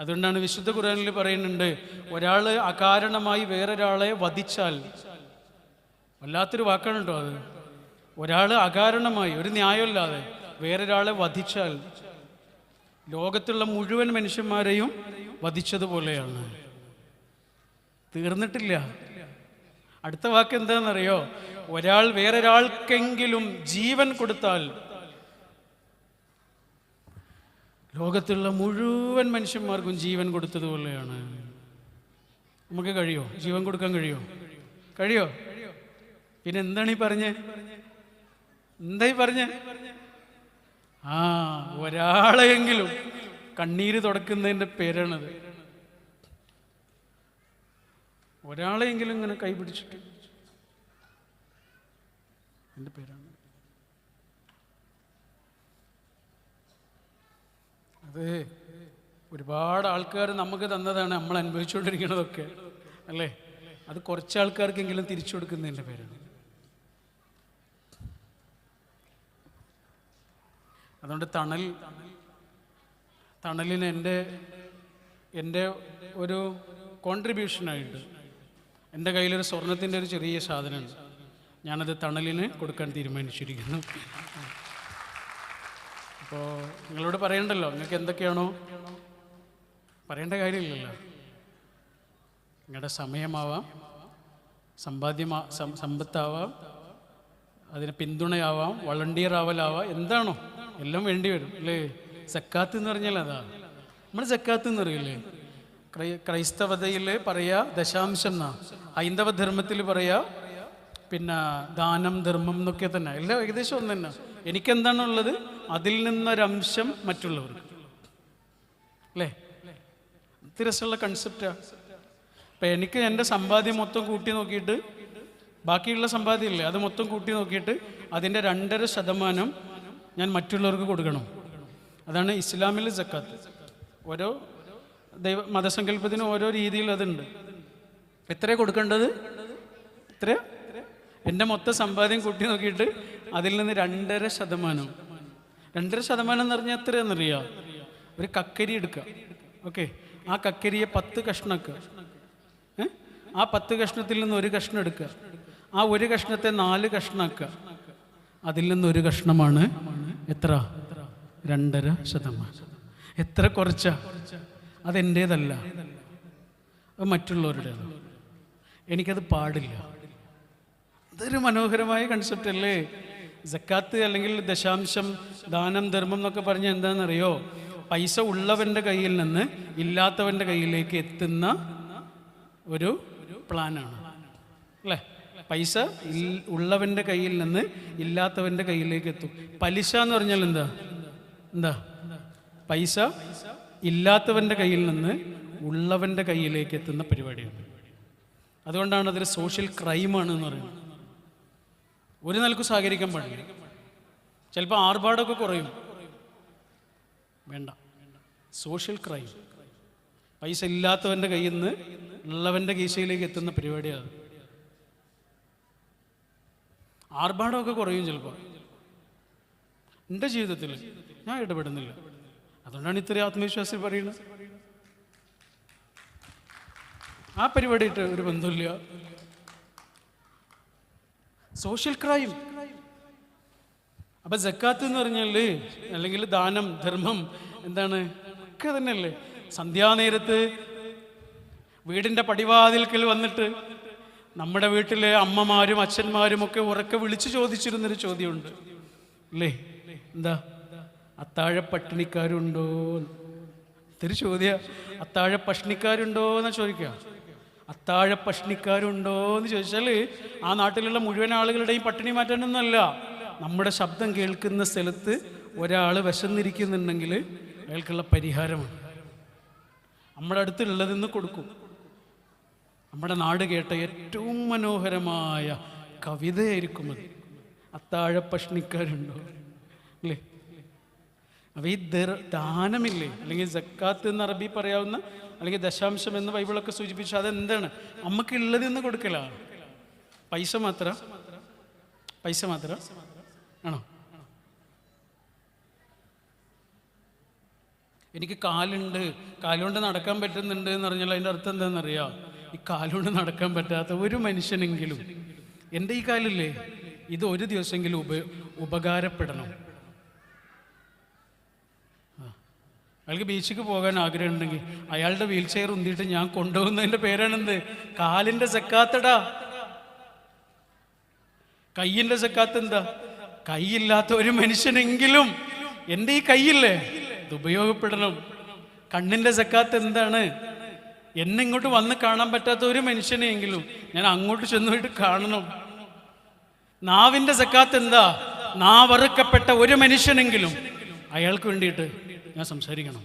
അതുകൊണ്ടാണ് വിശുദ്ധ ഖുറാനിൽ പറയുന്നുണ്ട് ഒരാൾ അകാരണമായി വേറൊരാളെ വധിച്ചാൽ. വല്ലാത്തൊരു വാക്കാണ് കേട്ടോ അത്. ഒരാൾ അകാരണമായി ഒരു ന്യായമില്ലാതെ വേറൊരാളെ വധിച്ചാൽ. ലോകത്തുള്ള മുഴുവൻ മനുഷ്യന്മാരെയും വധിച്ചതുപോലെയാണ് തീർന്നിട്ടില്ല. അടുത്ത വാക്ക് എന്താണെന്നറിയോ? ഒരാൾ വേറൊരാൾക്കെങ്കിലും ജീവൻ കൊടുത്താൽ ലോകത്തുള്ള മുഴുവൻ മനുഷ്യന്മാർക്കും ജീവൻ കൊടുത്തതുപോലെയാണ് നമുക്ക് കഴിയോ? ജീവൻ കൊടുക്കാൻ കഴിയോ? കഴിയോ? പിന്നെ എന്താണ് ഈ പറഞ്ഞേ? ഈ പറഞ്ഞേ? ആ ഒരാളെങ്കിലും കണ്ണീര് തുടക്കുന്നതിന്റെ പേരാണത്. ഒരാളെങ്കിലും ഇങ്ങനെ കൈപിടിച്ചിട്ട്. എന്റെ പേരാണ്. അത് ഒരുപാട് ആൾക്കാർ നമുക്ക് തന്നതാണ് നമ്മൾ അനുഭവിച്ചുകൊണ്ടിരിക്കുന്നതൊക്കെ. അല്ലേ? അത് കുറച്ച് ആൾക്കാർക്കെങ്കിലും തിരിച്ചു കൊടുക്കുന്നതിന്റെ പേരാണ്. അതുകൊണ്ട് തണൽ തണലിന് എന്റെ എന്റെ ഒരു കോൺട്രിബ്യൂഷനായിട്ട് എന്റെ കയ്യിലൊരു സ്വർണത്തിന്റെ ഒരു ചെറിയ സാധനമുണ്ട്. ഞാനത് തണലിന് കൊടുക്കാൻ തീരുമാനിച്ചിരിക്കുന്നു. അപ്പോൾ നിങ്ങളോട് പറയണ്ടല്ലോ നിങ്ങൾക്ക് എന്തൊക്കെയാണോ? പറയേണ്ട കാര്യമില്ലല്ലോ. നിങ്ങളുടെ സമയമാവാം സമ്പാദ്യമാ സമ്പത്താവാം അതിന് പിന്തുണയാവാം വളണ്ടിയർ ആവലാവാം എന്താണോ? എല്ലാം വേണ്ടി വരും അല്ലേ? സക്കാത്ത് എന്ന് പറഞ്ഞാൽ അതാ. നമ്മൾ സക്കാത്ത് എന്ന് പറയില്ലേ ക്രൈ ക്രൈസ്തവതയിൽ പറയാ ദശാംശം എന്നാ. ഹൈന്ദവ ധർമ്മത്തിൽ പറയാ പിന്നെ ദാനം ധർമ്മം എന്നൊക്കെ തന്നെ. എല്ലാം ഏകദേശം ഒന്ന് തന്നെ എനിക്കെന്താണുള്ളത് അതിൽ നിന്നൊരംശം മറ്റുള്ളവർക്ക്. അല്ലേ? ഇത് കൺസെപ്റ്റാ ഇപ്പം എനിക്ക് എന്റെ സമ്പാദ്യം മൊത്തം കൂട്ടി നോക്കിയിട്ട് ബാക്കിയുള്ള സമ്പാദ്യം ഇല്ലേ അത് മൊത്തം കൂട്ടി നോക്കിയിട്ട് അതിന്റെ രണ്ടര ശതമാനം ഞാൻ മറ്റുള്ളവർക്ക് കൊടുക്കണം. അതാണ് ഇസ്ലാമിൽ ജക്കാത്ത്. ഓരോ ദൈവ മതസങ്കല്പത്തിന് ഓരോ രീതിയിൽ അതുണ്ട്. എത്ര കൊടുക്കേണ്ടത്? എത്ര എന്റെ മൊത്തം സമ്പാദ്യം കൂട്ടി നോക്കിയിട്ട് അതിൽ നിന്ന് രണ്ടര ശതമാനം രണ്ടര ശതമാനം എന്ന് പറഞ്ഞാൽ എത്രയാണെന്നറിയോ? ഒരു കക്കരി എടുക്കുക ഓക്കെ. ആ കക്കരിയെ പത്ത് കഷ്ണക്കുക ആ പത്ത് കഷ്ണത്തിൽ നിന്ന് ഒരു കഷ്ണം എടുക്കുക ആ ഒരു കഷ്ണത്തെ നാല് കഷ്ണക്ക്. അതിൽ നിന്ന് ഒരു കഷ്ണമാണ് എത്ര? രണ്ടര ശതമാനം. എത്ര കുറച്ച? അതെന്റേതല്ല. അത് മറ്റുള്ളവരുടേതാണ്. എനിക്കത് പാടില്ല. അതൊരു മനോഹരമായ കൺസെപ്റ്റ് അല്ലേ? ജക്കാത്ത് അല്ലെങ്കിൽ ദശാംശം ദാനം ധർമ്മം എന്നൊക്കെ പറഞ്ഞാൽ എന്താണെന്നറിയോ? പൈസ ഉള്ളവന്റെ കയ്യിൽ നിന്ന് ഇല്ലാത്തവന്റെ കയ്യിലേക്ക് എത്തുന്ന ഒരു പ്ലാനാണ്. അല്ലേ? പൈസ ഉള്ളവന്റെ കയ്യിൽ നിന്ന് ഇല്ലാത്തവന്റെ കയ്യിലേക്ക് എത്തും. പലിശ എന്ന് പറഞ്ഞാൽ എന്താ? എന്താ? പൈസ ഇല്ലാത്തവന്റെ കയ്യിൽ നിന്ന് ഉള്ളവന്റെ കയ്യിലേക്ക് എത്തുന്ന പരിപാടിയാണ്. അതുകൊണ്ടാണ് അതൊരു സോഷ്യൽ ക്രൈമാണ് എന്ന് പറയുന്നത്. ഒരു നിലയ്ക്ക് സഹകരിക്കാൻ പാടില്ല. ചിലപ്പോൾ ആർഭാടമൊക്കെ കുറയും. വേണ്ട. Social crime. പൈസ ഇല്ലാത്തവന്റെ കയ്യിൽ നിന്ന് ഉള്ളവന്റെ കീശയിലേക്ക് എത്തുന്ന പരിപാടിയാണ് ആർഭാടമൊക്കെ കുറയും ചിലപ്പോൾ എന്റെ ജീവിതത്തിൽ ഞാൻ ഇടപെടുന്നില്ല. അതുകൊണ്ടാണ് ഇത്രയും ആത്മവിശ്വാസം പറയുന്നത്. ആ പരിപാടിയിട്ട് ഒരു ബന്ധമില്ല സോഷ്യൽ ക്രൈം അപ്പൊ ജക്കാത്ത് എന്ന് പറഞ്ഞാൽ അല്ലെങ്കിൽ ദാനം ധർമ്മം എന്താണ്? ഒക്കെ തന്നെയല്ലേ? സന്ധ്യാനേരത്ത് വീടിന്റെ പടിവാതിൽക്കൽ വന്നിട്ട് നമ്മുടെ വീട്ടിലെ അമ്മമാരും അച്ഛന്മാരും ഒക്കെ ഉറക്കെ വിളിച്ചു ചോദിച്ചിരുന്നൊരു ചോദ്യമുണ്ട്. അല്ലേ? എന്താ? അത്താഴ പട്ടിണിക്കാരുണ്ടോ? ഇത്തിരി ചോദ്യ. അത്താഴ പഷ്ണിക്കാരുണ്ടോ എന്ന് ചോദിക്കുക അത്താഴ പഷ്ണിക്കാരുണ്ടോ എന്ന് ചോദിച്ചാൽ ആ നാട്ടിലുള്ള മുഴുവൻ ആളുകളുടെയും പട്ടിണി മാറ്റാനൊന്നുമല്ല. നമ്മുടെ ശബ്ദം കേൾക്കുന്ന സ്ഥലത്ത് ഒരാൾ വിശന്നിരിക്കുന്നുണ്ടെങ്കിൽ അയാൾക്കുള്ള പരിഹാരമാണ്. നമ്മുടെ അടുത്തുള്ളതെന്ന് കൊടുക്കും. നമ്മുടെ നാട് കേട്ട ഏറ്റവും മനോഹരമായ കവിതയായിരിക്കും അത്. അത്താഴ പഷ്ണിക്കാരുണ്ടോ അല്ലേ? അപ്പോൾ ഈ ദാനമില്ലേ? അല്ലെങ്കിൽ ജക്കാത്ത് എന്ന് അറബി പറയാവുന്ന അല്ലെങ്കിൽ ദശാംശം എന്ന് ബൈബിളൊക്കെ സൂചിപ്പിച്ചു അതെന്താണ്? നമുക്കുള്ളതെന്ന് കൊടുക്കല. പൈസ മാത്രം? പൈസ മാത്രം? ആണോ? എനിക്ക് കാലുണ്ട്. കാലുകൊണ്ട് നടക്കാൻ പറ്റുന്നുണ്ട് എന്ന് പറഞ്ഞാൽ അതിന്റെ അർത്ഥം എന്താണെന്നറിയാം? ഈ കാലുകൊണ്ട് നടക്കാൻ പറ്റാത്ത ഒരു മനുഷ്യനെങ്കിലും എന്റെ ഈ കാലില്ലേ? ഇത് ഒരു ദിവസമെങ്കിലും ഉപ ഉപകാരപ്പെടണം ആ. അയാൾക്ക് ബീച്ചിക്ക് പോകാൻ ആഗ്രഹമുണ്ടെങ്കിൽ അയാളുടെ വീൽ ചെയർ ഉന്തിയിട്ട് ഞാൻ കൊണ്ടുപോകുന്നതിന്റെ പേരാണെന്ത്? കാലിന്റെ സക്കാത്തടാ. കയ്യിന്റെ സക്കാത്ത് എന്താ? കൈയില്ലാത്ത ഒരു മനുഷ്യനെങ്കിലും എന്റെ ഈ കൈയില്ലേ? ഇത് ഉപയോഗപ്പെടണം. കണ്ണിന്റെ സക്കാത്ത് എന്താണ്? എന്നെ ഇങ്ങോട്ട് വന്ന് കാണാൻ പറ്റാത്ത ഒരു മനുഷ്യനെങ്കിലും ഞാൻ അങ്ങോട്ട് ചെന്നുപോയിട്ട് കാണണം. നാവിന്റെ സക്കാത്ത് എന്താ? നാവറുക്കപ്പെട്ട ഒരു മനുഷ്യനെങ്കിലും അയാൾക്ക് വേണ്ടിയിട്ട് ഞാൻ സംസാരിക്കണം.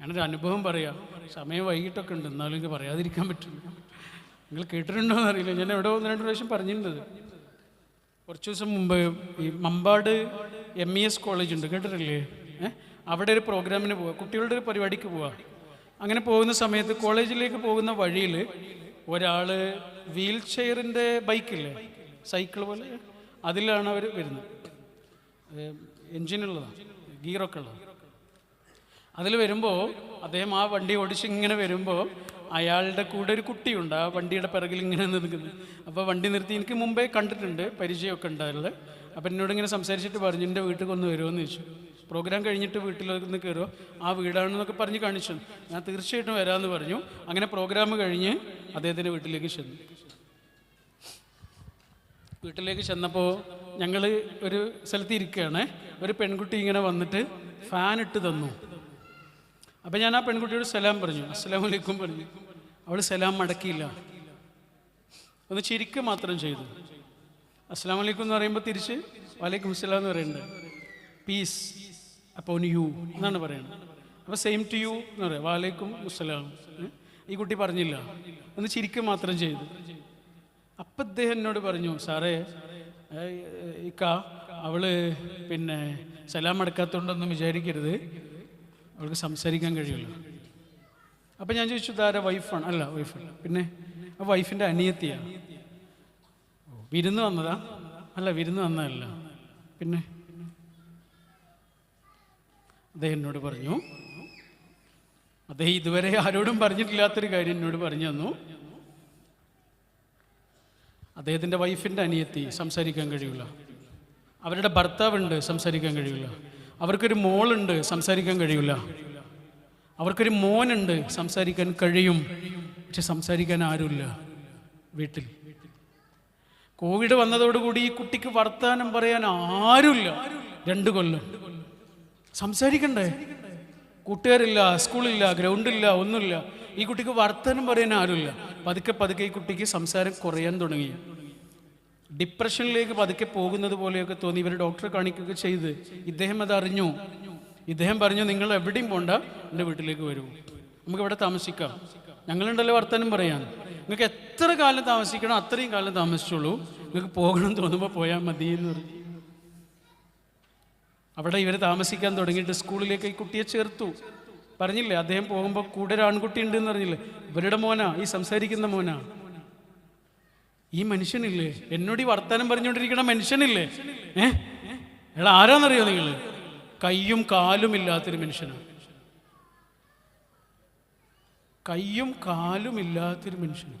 ഞാനൊരു അനുഭവം പറയാം. സമയം വൈകിട്ടൊക്കെ ഉണ്ട്. എന്നാലും എനിക്ക് പറയാതിരിക്കാൻ പറ്റില്ല. നിങ്ങൾ കേട്ടിട്ടുണ്ടോ എന്നറിയില്ല. ഞാൻ എവിടെ ഒന്ന് രണ്ട് പ്രാവശ്യം പറഞ്ഞിട്ടുണ്ട് കുറച്ച് ദിവസം മുമ്പ് ഈ Mambad M E S college ഉണ്ട്. കേട്ടിട്ടില്ലേ? അവിടെ ഒരു പ്രോഗ്രാമിന് പോവുക കുട്ടികളുടെ ഒരു പരിപാടിക്ക് പോവുക അങ്ങനെ പോകുന്ന സമയത്ത് കോളേജിലേക്ക് പോകുന്ന വഴിയിൽ ഒരാൾ വീൽ ചെയറിന്റെ ബൈക്കില്ലേ സൈക്കിൾ പോലെ അതിലാണ് അവർ വരുന്നത്. എൻജിനുള്ളതാണ് ഗീറൊക്കെ ഉള്ളത്. അതിൽ വരുമ്പോൾ അദ്ദേഹം ആ വണ്ടി ഓടിച്ച് ഇങ്ങനെ വരുമ്പോൾ അയാളുടെ കൂടെ ഒരു കുട്ടിയുണ്ട്. ആ വണ്ടിയുടെ പിറകിൽ ഇങ്ങനെ നിൽക്കുന്നത് അപ്പോൾ വണ്ടി നിർത്തി എനിക്ക് മുമ്പേ കണ്ടിട്ടുണ്ട് പരിചയമൊക്കെ ഉണ്ടായിരുന്നത് അപ്പം എന്നോട് ഇങ്ങനെ സംസാരിച്ചിട്ട് പറഞ്ഞു എന്റെ വീട്ടിൽ ഒന്ന് വരുമോ എന്ന് ചോദിച്ചു. പ്രോഗ്രാം കഴിഞ്ഞിട്ട് വീട്ടിലൊന്ന് കയറുമോ ആ വീടാണെന്നൊക്കെ പറഞ്ഞ് കാണിച്ചു ഞാൻ തീർച്ചയായിട്ടും വരാമെന്ന് പറഞ്ഞു. അങ്ങനെ പ്രോഗ്രാം കഴിഞ്ഞ് അദ്ദേഹത്തിന്റെ വീട്ടിലേക്ക് ചെന്നു. വീട്ടിലേക്ക് ചെന്നപ്പോൾ ഞങ്ങൾ ഒരു സ്ഥലത്ത് ഇരിക്കുകയാണ് ഒരു പെൺകുട്ടി ഇങ്ങനെ വന്നിട്ട് ഫാൻ ഇട്ട് തന്നു. അപ്പം ഞാൻ ആ പെൺകുട്ടിയോട് സലാം പറഞ്ഞു. അസ്സലാം വലൈക്കും പറഞ്ഞു. അവൾ സലാം മടക്കിയില്ല. ഒന്ന് ചിരിക്ക മാത്രം ചെയ്തു. അസ്സലാം വലൈക്കും എന്ന് പറയുമ്പോൾ തിരിച്ച് വലൈക്കും അസ്സലാം എന്ന് പറയുന്നുണ്ട് പീസ് അപ്പോൾ യു എന്നാണ് പറയുന്നത് അപ്പോൾ സെയിം ടു യു എന്ന് പറയാം. വാലൈക്കും അസ്സലാം ഈ കുട്ടി പറഞ്ഞില്ല. ഒന്ന് ചിരിക്കുക മാത്രം ചെയ്തു. അപ്പം ഇദ്ദേഹം എന്നോട് പറഞ്ഞു സാറേ ഇക്ക അവൾ പിന്നെ സലാം അടക്കാത്തോണ്ടൊന്നും വിചാരിക്കരുത്. അവൾക്ക് സംസാരിക്കാൻ കഴിയുള്ളൂ. അപ്പം ഞാൻ ചോദിച്ചു ഇതാര വൈഫാണ് അല്ല വൈഫല്ല പിന്നെ ആ വൈഫിന്റെ അനിയത്തിയാണ് വിരുന്ന് വന്നതാ? അല്ല വിരുന്ന് വന്നതല്ല. പിന്നെ അദ്ദേഹം എന്നോട് പറഞ്ഞു അദ്ദേഹം ഇതുവരെ ആരോടും പറഞ്ഞിട്ടില്ലാത്തൊരു കാര്യം എന്നോട് പറഞ്ഞു തന്നു. അദ്ദേഹത്തിന്റെ വൈഫിന്റെ അനിയത്തി സംസാരിക്കാൻ കഴിയില്ല അവരുടെ ഭർത്താവുണ്ട് സംസാരിക്കാൻ കഴിയില്ല അവർക്കൊരു മോളുണ്ട് സംസാരിക്കാൻ കഴിയില്ല അവർക്കൊരു മോനുണ്ട് സംസാരിക്കാൻ കഴിയും. പക്ഷെ സംസാരിക്കാൻ ആരുമില്ല വീട്ടിൽ. കോവിഡ് വന്നതോടുകൂടി ഈ കുട്ടിക്ക് വർത്താനം പറയാൻ ആരുമില്ല. രണ്ട് കൊല്ലം. സംസാരിക്കണ്ടേ? കൂട്ടുകാരില്ല സ്കൂളില്ല ഗ്രൗണ്ടില്ല ഒന്നുമില്ല. ഈ കുട്ടിക്ക് വർത്തനം പറയാൻ ആരുമില്ല. പതുക്കെ പതുക്കെ ഈ കുട്ടിക്ക് സംസാരം കുറയാൻ തുടങ്ങി. ഡിപ്രഷനിലേക്ക് പതുക്കെ പോകുന്നത് പോലെയൊക്കെ തോന്നി. ഇവർ ഡോക്ടറെ കാണിക്കുകയൊക്കെ ചെയ്ത്. ഇദ്ദേഹം അതറിഞ്ഞു ഇദ്ദേഹം പറഞ്ഞു നിങ്ങൾ എവിടെയും പോണ്ട. എന്റെ വീട്ടിലേക്ക് വരൂ. നമുക്ക് ഇവിടെ താമസിക്കാം. ഞങ്ങളുണ്ടല്ലോ വർത്തനം പറയാൻ. നിങ്ങൾക്ക് എത്ര കാലം താമസിക്കണം? അത്രയും കാലം താമസിച്ചോളൂ. നിങ്ങൾക്ക് പോകണം തോന്നുമ്പോൾ പോയാൽ മതി എന്ന് പറഞ്ഞു. അവിടെ ഇവർ താമസിക്കാൻ തുടങ്ങിയിട്ട് സ്കൂളിലേക്ക് ഈ കുട്ടിയെ ചേർത്തു. പറഞ്ഞില്ലേ അദ്ദേഹം പോകുമ്പോൾ കൂടെ ഒരു ആൺകുട്ടി ഉണ്ട് എന്ന് പറഞ്ഞില്ലേ? ഇവരുടെ മോനാ ഈ സംസാരിക്കുന്ന മോനാ. ഈ മനുഷ്യനില്ലേ? എന്നോട് ഈ വർത്തമാനം പറഞ്ഞുകൊണ്ടിരിക്കുന്ന മനുഷ്യനില്ലേ? ഏ? അയാൾ ആരാന്നറിയോ നിങ്ങൾ കയ്യും കാലും ഇല്ലാത്തൊരു മനുഷ്യനാണ് കയ്യും കാലും ഇല്ലാത്തൊരു മനുഷ്യനാണ്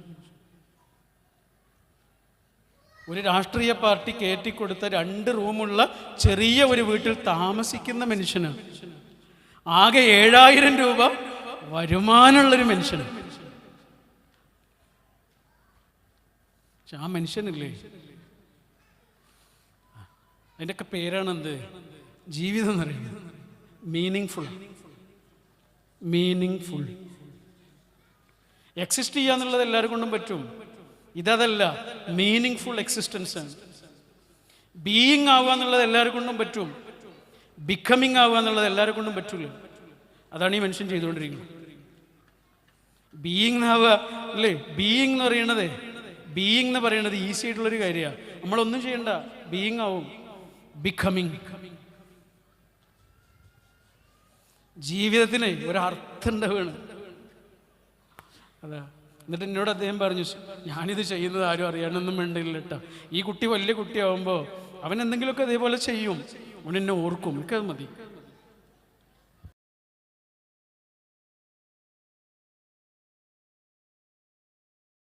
ഒരു രാഷ്ട്രീയ പാർട്ടി കയറ്റിക്കൊടുത്ത രണ്ട് റൂമുള്ള ചെറിയ ഒരു വീട്ടിൽ താമസിക്കുന്ന മനുഷ്യനാണ് ആകെ ഏഴായിരം രൂപ വരുമാനമുള്ളൊരു മനുഷ്യനാണ് ആ മനുഷ്യനില്ലേ? അതിന്റെയൊക്കെ പേരാണെന്ത്? ജീവിതം എന്ന് പറയുന്നത്. Meaning full meaning full exist ചെയ്യുക എന്നുള്ളത് എല്ലാവരും കൊണ്ടും പറ്റും. ഇതല്ല മീനിങ് ഫുൾ എക്സിസ്റ്റൻസ് ആണ്. ബീയിങ് ആവുക എന്നുള്ളത് എല്ലാവരും കൊണ്ടും പറ്റും. ബിക്കമിങ് ആവുക എന്നുള്ളത് എല്ലാവരെ കൊണ്ടും പറ്റൂല. അതാണ് ഈ മനുഷ്യൻ ചെയ്തുകൊണ്ടിരിക്കുന്നത്. ബീയിങ് ആവുക അല്ലേ? ബീയിങ് എന്ന് പറയണത് ബീയിങ് എന്ന് പറയുന്നത് ഈസി ആയിട്ടുള്ളൊരു കാര്യമാണ്. നമ്മളൊന്നും ചെയ്യണ്ട. ബീയിങ് ആവും. ബിക്കമിങ് ജീവിതത്തിന് ഒരർത്ഥം ഉണ്ടാവുകയാണ് അതാ. എന്നിട്ട് എന്നോട് അദ്ദേഹം പറഞ്ഞു ഞാനിത് ചെയ്യുന്നത് ആരും അറിയാനൊന്നും വേണ്ടില്ല കേട്ടോ ഈ കുട്ടി വലിയ കുട്ടിയാവുമ്പോൾ അവൻ എന്തെങ്കിലുമൊക്കെ അതേപോലെ ചെയ്യും. എന്നെ ഓർക്കും. എനിക്കത് മതി.